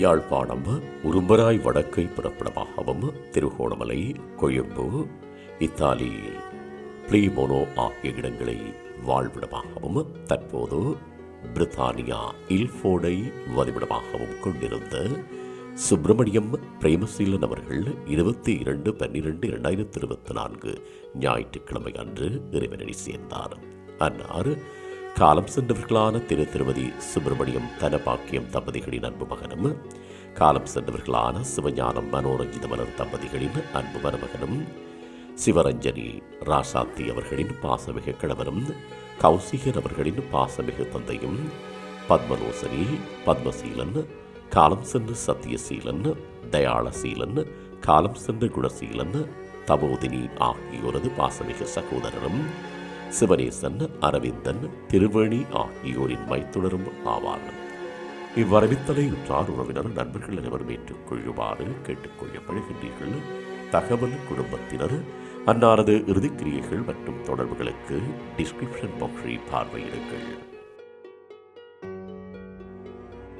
யாழ்ப்பாணம் உரும்பராய் வடக்கை புறப்படமாகவும் திருகோணமலை கொழும்பு இத்தாலி பிளீமோனோ ஆகிய இடங்களை வாழ்விடமாகவும் தற்போது பிரித்தானியா இல்ஃபோர்டை வதிவிடமாகவும் கொண்டிருந்த சுப்பிரமணியம் பிரேமசீலன் அவர்கள் இருபத்தி இரண்டு பன்னிரெண்டு இரண்டாயிரத்தி இருபத்தி நான்கு ஞாயிற்றுக்கிழமை அன்று இறைவனடி சேர்ந்தார். அன்னார் காலம் சென்றவர்களான திரு திருமதி சுப்பிரமணியம் தனபாக்கியம் தம்பதிகளின் அன்பு மகனும் காலம் சென்றவர்களான சிவஞானம் மனோரஞ்சித மலர் தம்பதிகளின் அன்பு மருமகனும் சிவரஞ்சனி ராசாத்தி அவர்களின் பாசமிகு கணவனும் கௌசிகன் அவர்களின் பாசமிகு தந்தையும் பத்மலோசனி பத்மசீலன் காலம் சென்று சத்தியசீலன் தயாளசீலன் காலம் சென்று குணசீலன் தபோதினி ஆகியோரது பாசமிகு சகோதரரும் சிவனேசன் அரவிந்தன் திருவேணி ஆகியோரின் மைத்துணரும் ஆவார் இவ்வரவித்தலை உற்றார் உறவினர் நண்பர்கள் அனைவரும் ஏற்றுக்கொள்ளுமாறு கேட்டுக்கொள்ளப்படுகின்றீர்கள் தகவல் குடும்பத்தினர் அன்னாரது இறுதிக்கிரியைகள் மற்றும் தொடர்புகளுக்கு டிஸ்கிரிப்ஷன் பாக்ஸை பார்வையிடுங்கள்.